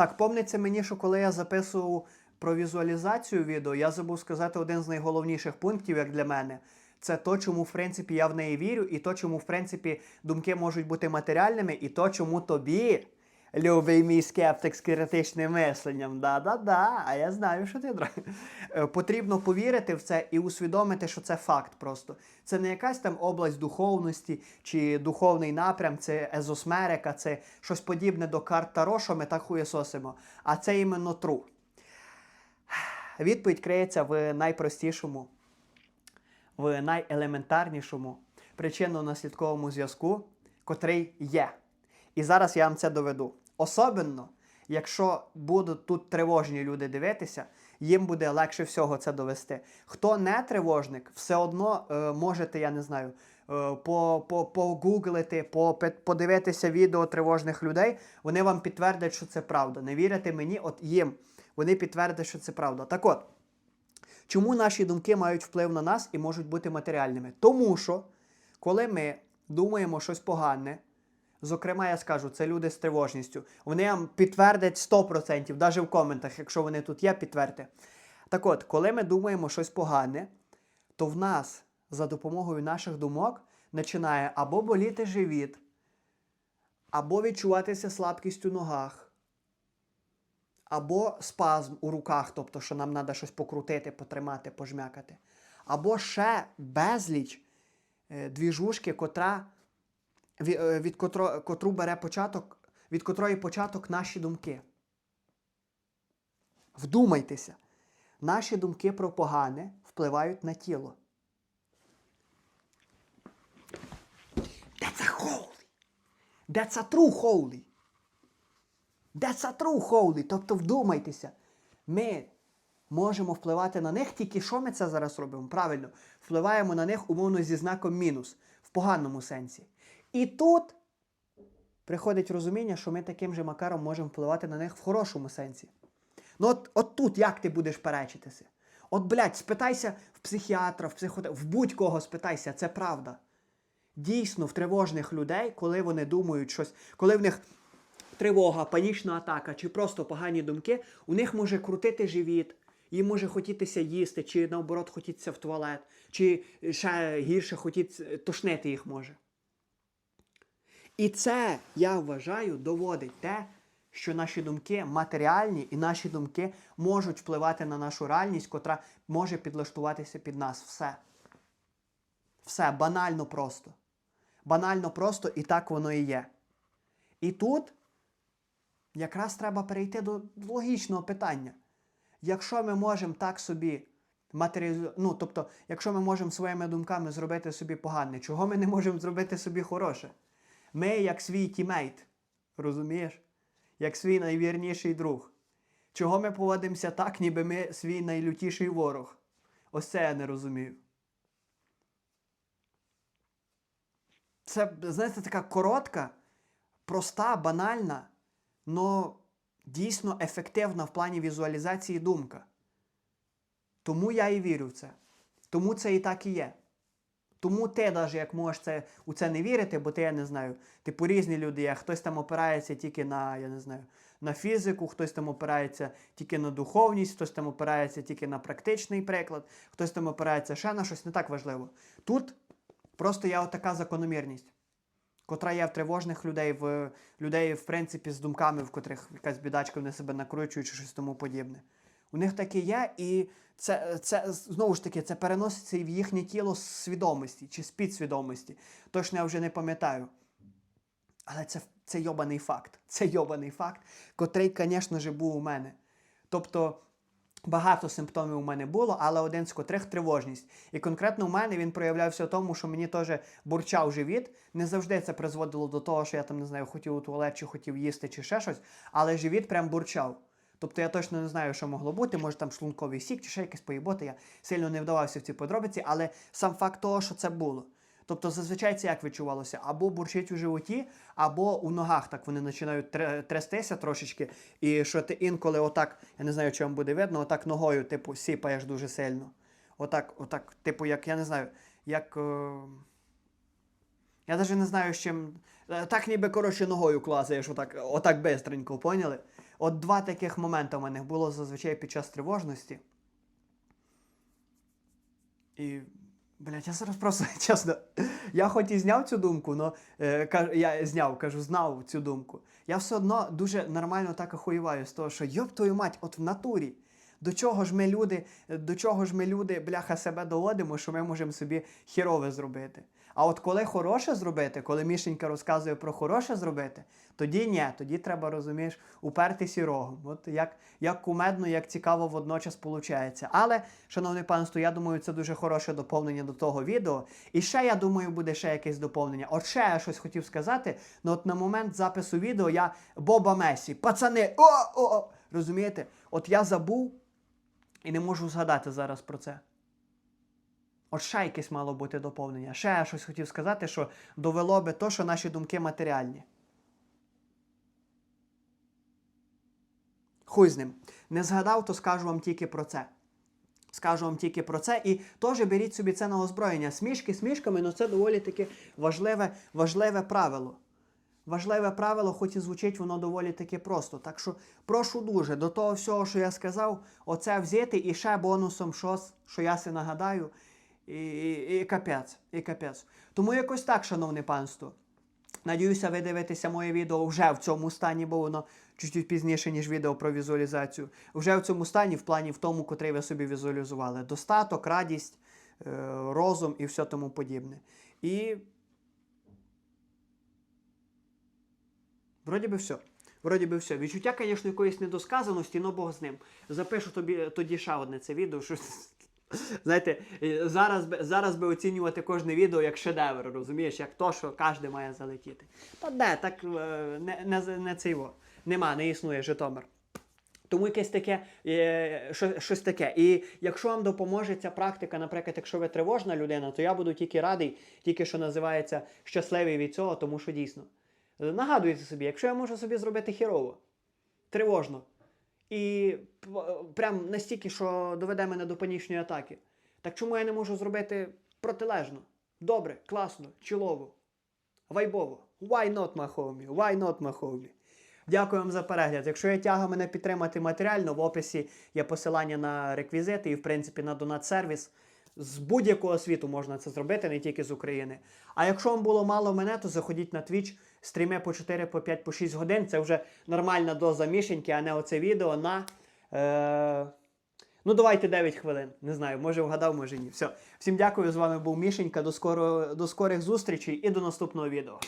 Так, помниться мені, що коли я записував про візуалізацію відео, я забув сказати один з найголовніших пунктів, як для мене. Це то, чому, в принципі, я в неї вірю, і то, чому, в принципі, думки можуть бути матеріальними, і то, чому тобі, любий мій скептик з критичним мисленням, да-да-да, а я знаю, що ти. Е, Потрібно повірити в це і усвідомити, що це факт просто. Це не якась там область духовності чи духовний напрям, це езосмерика, це щось подібне до карт Таро, що ми так хуєсосимо. А це іменно тру. Відповідь криється в найпростішому, в найелементарнішому причинно-наслідковому зв'язку, котрий є. І зараз я вам це доведу. Особенно, якщо будуть тут тривожні люди дивитися, їм буде легше всього це довести. Хто не тривожник, все одно е, можете, я не знаю, е, по, по, погуглити, по, подивитися відео тривожних людей, вони вам підтвердять, що це правда. Не вірите мені, от їм. Вони підтвердять, що це правда. Так от, чому наші думки мають вплив на нас і можуть бути матеріальними? Тому що, коли ми думаємо щось погане, зокрема, я скажу, це люди з тривожністю, вони вам підтвердять 100%, навіть в коментах, якщо вони тут є, підтвердьте. Так от, коли ми думаємо щось погане, то в нас за допомогою наших думок починає або боліти живіт, або відчуватися слабкість у ногах або спазм у руках, тобто, що нам треба щось покрутити, потримати, пожмякати, або ще безліч е, двіжушки, котра, ві- е, від котро, котру бере початок, від котрої початок наші думки. Вдумайтеся, наші думки про погане впливають на тіло. That's a holy. That's a true holy. That's a true holy. Тобто вдумайтеся, ми можемо впливати на них, тільки що ми це зараз робимо? Правильно, впливаємо на них умовно зі знаком мінус, в поганому сенсі. І тут приходить розуміння, що ми таким же макаром можемо впливати на них в хорошому сенсі. Ну от, от тут як ти будеш перечитися? От, блядь, спитайся в психіатра, в психоте... в будь-кого спитайся, це правда. Дійсно, в тривожних людей, коли вони думають щось, коли в них тривога, панічна атака чи просто погані думки, у них може крутити живіт, їм може хотітися їсти, чи наоборот хотітися в туалет, чи ще гірше хотіться тошнити їх може. І це, я вважаю, доводить те, що наші думки матеріальні і наші думки можуть впливати на нашу реальність, котра може підлаштуватися під нас. Все. Все банально просто. Банально просто і так воно і є. І тут якраз треба перейти до логічного питання. Якщо ми можемо так собі матеріалізувати, ну, тобто, якщо ми можемо своїми думками зробити собі погане, чого ми не можемо зробити собі хороше? Ми, як свій тімейт, розумієш? Як свій найвірніший друг. Чого ми поводимося так, ніби ми свій найлютіший ворог? Ось це я не розумію. Це, знаєте, така коротка, проста, банальна, но дійсно ефективна в плані візуалізації думка. Тому я і вірю в це. Тому це і так і є. Тому ти, навіть як можеш це, у це не вірити, бо ти, я не знаю, типу різні люди є. Хтось там опирається тільки на, я не знаю, на фізику, хтось там опирається тільки на духовність, хтось там опирається тільки на практичний приклад, хтось там опирається ще на щось, не так важливо. Тут просто є отака закономірність, котра є в тривожних людей, в людей, в принципі, з думками, в котрих якась бідачка вони себе накручують чи щось тому подібне. У них таке є, і це, це знову ж таки це переноситься і в їхнє тіло з свідомості чи з підсвідомості. Точно я вже не пам'ятаю. Але це, це йобаний факт. Це йобаний факт, котрий, звісно ж, був у мене. Тобто багато симптомів у мене було, але один з котрих тривожність. І конкретно у мене він проявлявся в тому, що мені теж бурчав живіт. Не завжди це призводило до того, що я там не знаю, хотів у туалет чи хотів їсти, чи ще щось, але живіт прям бурчав. Тобто я точно не знаю, що могло бути, може там шлунковий сік чи ще якесь поїботи. Я сильно не вдавався в ці подробиці, але сам факт того, що це було. Тобто зазвичай це як відчувалося? Або бурчить у животі, або у ногах так вони починають трястися трошечки. І що ти інколи отак, я не знаю, чи вам буде видно, отак ногою, типу, сіпаєш дуже сильно. Отак, отак, типу, як я не знаю, як. Е... Я навіть не знаю, з чим. Е, Так ніби коротше ногою класаєш, отак, отак бистренько, поняли? От два таких моменти у мене було зазвичай під час тривожності. І, блядь, я зараз просто чесно. Я хоч і зняв цю думку, но е, я зняв, кажу, знав цю думку. Я все одно дуже нормально так охуєваю з того, що йоп твою мать, от в натурі. До чого ж ми люди, до чого ж ми люди, бляха, себе доводимо, що ми можемо собі хірове зробити. А от коли хороше зробити, коли Мішенька розказує про хороше зробити, тоді ні, тоді треба, розумієш, упертись і рогом. От як, як кумедно, як цікаво водночас виходить. Але, шановне панство, я думаю, це дуже хороше доповнення до того відео. І ще, я думаю, буде ще якесь доповнення. От ще я щось хотів сказати. Ну от на момент запису відео я Боба Месі, пацани, о, о, о! Розумієте? От я забув і не можу згадати зараз про це. От ще якесь мало бути доповнення. Ще я щось хотів сказати, що довело би то, що наші думки матеріальні. Хуй з ним. Не згадав, то скажу вам тільки про це. Скажу вам тільки про це. І теж беріть собі це на озброєння. Смішки смішками, але це доволі таки важливе, важливе правило. Важливе правило, хоч і звучить воно доволі таки просто. Так що прошу дуже, до того всього, що я сказав, оце взяти і ще бонусом щось, що я си нагадаю, і, і, і капець, і капець. Тому якось так, шановне панство. Надіюся, ви дивитеся моє відео вже в цьому стані, бо воно чуть-чуть пізніше, ніж відео про візуалізацію. Вже в цьому стані, в плані в тому, котрий ви собі візуалізували. Достаток, радість, е, розум і все тому подібне. І Вроді би все. Вроді би все. Відчуття, звісно, якоїсь недосказаності, но Бог з ним. Запишу тобі тоді ще одне це відео. Що... Знаєте, зараз би, зараз би оцінювати кожне відео як шедевр, розумієш, як то, що кожен має залетіти. Та де, так е, не, не, не це його. Нема, не існує Житомир. Тому якесь таке, е, що, щось таке. І якщо вам допоможе ця практика, наприклад, якщо ви тривожна людина, то я буду тільки радий, тільки що називається щасливий від цього, тому що дійсно. Нагадуйте собі, якщо я можу собі зробити хірово, тривожно, і прям настільки, що доведе мене до панічної атаки, так чому я не можу зробити протилежно? Добре, класно, чілово, вайбово. Why not, my homie? Why not, my homie? Дякую вам за перегляд. Якщо є тяга мене підтримати матеріально, в описі є посилання на реквізити і, в принципі, на донат-сервіс. З будь-якого світу можна це зробити, не тільки з України. А якщо вам було мало мене, то заходіть на Twitch, стріми по 4, по 5, по 6 годин. Це вже нормальна доза мішеньки, а не оце відео на. Е... Ну, давайте 9 хвилин. Не знаю, може вгадав, може ні. Все. Всім дякую. З вами був Мішенька. До, скоро... до скорих зустрічей і до наступного відео.